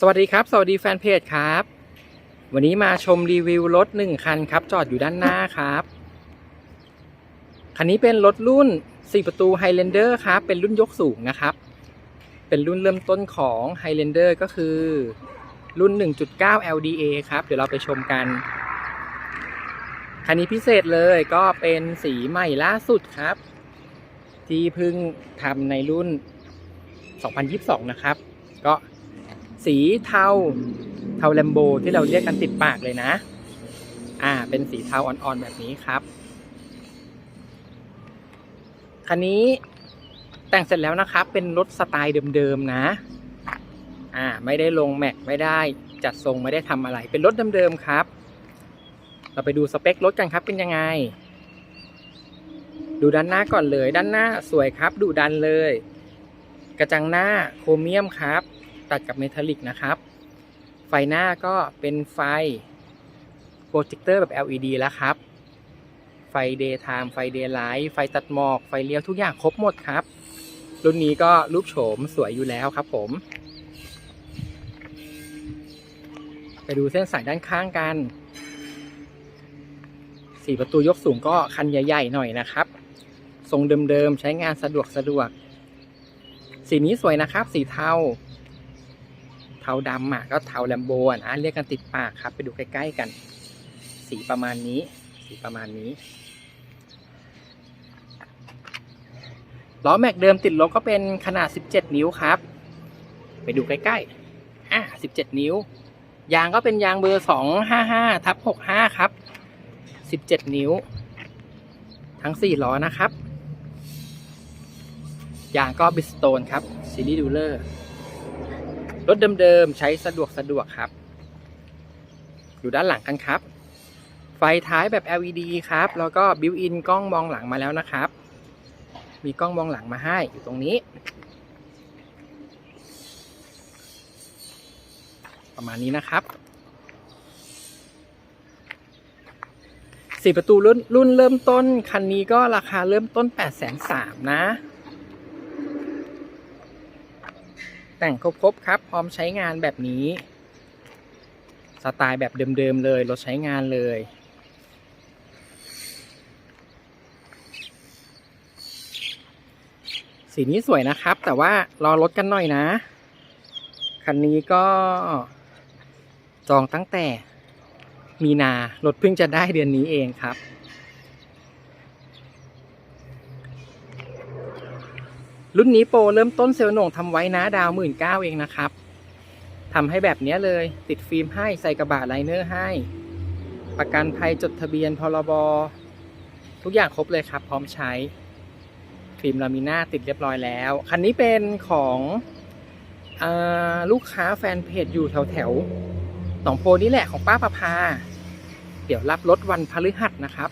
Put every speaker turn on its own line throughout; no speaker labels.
สวัสดีครับ สวัสดีแฟนเพจครับ วันนี้มาชมรีวิวรถหนึ่งคันครับ จอดอยู่ด้านหน้าครับ คันนี้เป็นรถรุ่น 4 ประตู Highlander ครับ เป็นรุ่นยกสูงนะครับ เป็นรุ่นเริ่มต้นของ Highlander ก็คือรุ่น 1.9 LDA ครับ เดี๋ยวเราไปชมกัน คันนี้พิเศษเลยก็เป็นสีใหม่ล่าสุดครับ ที่เพิ่งทำในรุ่น 2022 นะครับ ก็ สีเทาเทาแลมโบที่เราเรียกกันติดปากเลยนะ อ่า เป็นสีเทาอ่อนๆแบบนี้ครับ คันนี้แต่งเสร็จแล้วนะครับ เป็นรถสไตล์เดิมๆนะ อ่า ไม่ได้ลงแม็กไม่ได้จัดทรงไม่ได้ทำอะไร เป็นรถเดิมๆครับ เราไปดูสเปครถกันครับเป็นยังไง ดูด้านหน้าก่อนเลย ด้านหน้าสวยครับ ดูดันเลย กระจังหน้าโครเมียมครับ ตัดกับเมทัลลิกนะครับ ไฟหน้าก็เป็นไฟโปรเจคเตอร์แบบ LED แล้วครับ ไฟ Daytime ไฟ Daylight ไฟตัดหมอก ไฟเลี้ยวทุกอย่างครบหมดครับ รุ่นนี้ก็รูปโฉมสวยอยู่แล้วครับผม ไปดูเส้นสายด้านข้างกันสี่ประตูยกสูงก็คันใหญ่ๆหน่อยนะครับ ทรงเดิมๆ ใช้งานสะดวกสะดวก สีนี้สวยนะครับ สีเทา เทาดำอะก็เทาแลมโบอะนะเรียกกันติดปากครับ ไปดูใกล้ๆกัน สีประมาณนี้ สีประมาณนี้ล้อแม็กเดิมติดลบก็เป็นขนาด 17 นิ้วครับ ไปดูใกล้ๆอะ17 นิ้ว ยางก็เป็นยางเบอร์ 255ทับ65 ครับ 17 นิ้ว ทั้ง 4 ล้อนะครับ ยางก็บิสโตนครับซีรีส์ดูเลอร์ รถเดิมๆ ใช้สะดวกสะดวกครับ อยู่ด้านหลังกันครับ ไฟท้ายแบบ LED ครับ แล้วก็บิวอินกล้องมองหลังมาแล้วนะครับ มีกล้องมองหลังมาให้อยู่ตรงนี้ ประมาณนี้นะครับสี่ประตูรุ่นรุ่นเริ่มต้น คันนี้ก็ราคาเริ่มต้น8ปดแสนสามนะ แต่งครบๆครับ พร้อมใช้งานแบบนี้ สไตล์แบบเดิมๆเลย รถใช้งานเลย สีนี้สวยนะครับ แต่ว่ารอรถกันหน่อยนะ คันนี้ก็จองตั้งแต่มีนา รถเพิ่งจะได้เดือนนี้เองครับ รุ่นนี้โปรเริ่มต้นเซลล์หน่งทำไว้นะดาวหมื่นเก้าเองนะครับทำให้แบบนี้เลยติดฟิล์มให้ใส่กระบะไลเนอร์ให้ ประกันภัยจดทะเบียนพรบทุกอย่างครบเลยครับ พร้อมใช้ ฟิล์มลามิน่าติดเรียบร้อยแล้ว คันนี้เป็นของอลูกค้าแฟนเพจอยู่แถวแถวหนองโพนี่แหละของป้าประภา เดี๋ยวรับรถวันพฤหัสนะครับ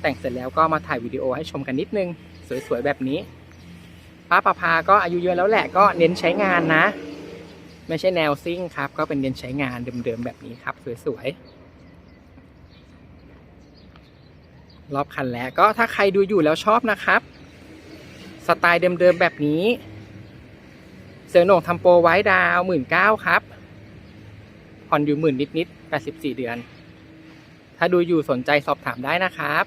แต่งเสร็จแล้วก็มาถ่ายวิดีโอให้ชมกันนิดนึง สวยๆแบบนี้ ป้าประภาก็อายุเยอะแล้วแหละก็เน้นใช้งานนะ ไม่ใช่แนวซิ่งครับ ก็เป็นเน้นใช้งานเดิมๆแบบนี้ครับ สวยๆรอบคันแล้วก็ถ้าใครดูอยู่แล้วชอบนะครับ สไตล์เดิมๆแบบนี้เซลล์โหน่งทำโปรไว้ดาวหมื่นเก้าครับผ่อนอยู่หมื่นนิดๆแปดสิบสี่เดือน ถ้าดูอยู่สนใจสอบถามได้นะครับ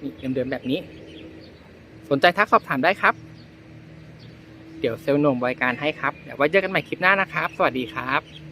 นี่เดิมๆแบบนี้ สนใจทักสอบถามได้ครับ เดี๋ยวเซลล์หน่มบริการให้ครับเดี๋ยวไว้เจอกันใหม่คลิปหน้านะครับ สวัสดีครับ